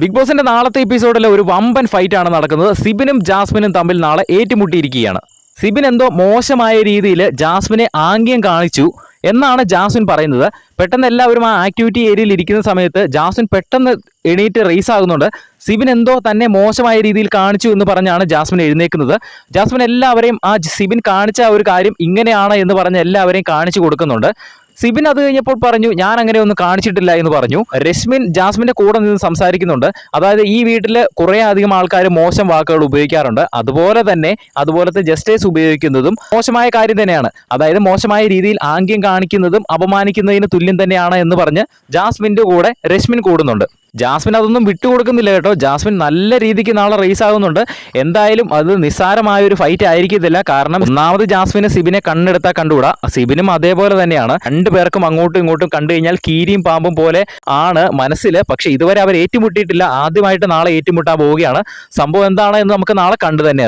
Big ബോസിന്റെ നാളത്തെ എപ്പിസോഡിലെ ഒരു വമ്പൻ ഫൈറ്റ് ആണ് നടക്കുന്നത്. സിബിനും ജാസ്മിനും തമ്മിൽ നാളെ ഏറ്റുമുട്ടിയിരിക്കുകയാണ്. സിബിൻ എന്തോ മോശമായ രീതിയിൽ ജാസ്മിനെ ആംഗ്യം കാണിച്ചു എന്നാണ് ജാസ്മിൻ പറയുന്നത്. പെട്ടെന്ന് എല്ലാവരും ആ ആക്ടിവിറ്റി ഏരിയയിൽ ഇരിക്കുന്ന സമയത്ത് ജാസ്മിൻ പെട്ടെന്ന് എണീറ്റ് റേസ് ആകുന്നുണ്ട്. സിബിൻ എന്തോ തന്നെ മോശമായ രീതിയിൽ കാണിച്ചു എന്ന് പറഞ്ഞാണ് ജാസ്മിൻ എഴുന്നേക്കുന്നത് ജാസ്മിൻ എല്ലാവരെയും ആ സിബിൻ കാണിച്ച ഒരു കാര്യം ഇങ്ങനെയാണ് എന്ന് പറഞ്ഞ് എല്ലാവരെയും കാണിച്ചു കൊടുക്കുന്നുണ്ട്. സിബിൻ അത് കഴിഞ്ഞപ്പോൾ പറഞ്ഞു ഞാൻ അങ്ങനെ ഒന്നും കാണിച്ചിട്ടില്ല എന്ന് പറഞ്ഞു. രശ്മിൻ ജാസ്മിന്റെ കൂടെ നിന്ന് സംസാരിക്കുന്നുണ്ട്. അതായത് ഈ വീട്ടിൽ കുറേ അധികം ആൾക്കാർ മോശം വാക്കുകൾ ഉപയോഗിക്കാറുണ്ട്. അതുപോലെ തന്നെ അതുപോലത്തെ ജസ്റ്റേഴ്സ് ഉപയോഗിക്കുന്നതും മോശമായ കാര്യം തന്നെയാണ്. അതായത് മോശമായ രീതിയിൽ ആംഗ്യം കാണിക്കുന്നതും അപമാനിക്കുന്നതിന് തുല്യം തന്നെയാണ് എന്ന് പറഞ്ഞ് ജാസ്മിന്റെ കൂടെ രശ്മിൻ കൂടുന്നുണ്ട്. ജാസ്മിൻ അതൊന്നും വിട്ടുകൊടുക്കുന്നില്ല കേട്ടോ. ജാസ്മിൻ നല്ല രീതിക്ക് നാളെ റേസ് ആകുന്നുണ്ട്. എന്തായാലും അത് നിസ്സാരമായ ഒരു ഫൈറ്റ് ആയിരിക്കത്തില്ല. കാരണം ഒന്നാമത് ജാസ്മിന് സിബിനെ കണ്ണെടുത്താൽ കണ്ടുകൂടാ. സിബിനും അതേപോലെ തന്നെയാണ്. രണ്ടു പേർക്കും അങ്ങോട്ടും ഇങ്ങോട്ടും കണ്ടു കഴിഞ്ഞാൽ കീരിയും പാമ്പും പോലെ ആണ് മനസ്സിൽ പക്ഷെ ഇതുവരെ അവർ ഏറ്റുമുട്ടിയിട്ടില്ല. ആദ്യമായിട്ട് നാളെ ഏറ്റുമുട്ടാൻ പോവുകയാണ്. സംഭവം എന്താണ് എന്ന് നമുക്ക് നാളെ കണ്ടു തന്നെ.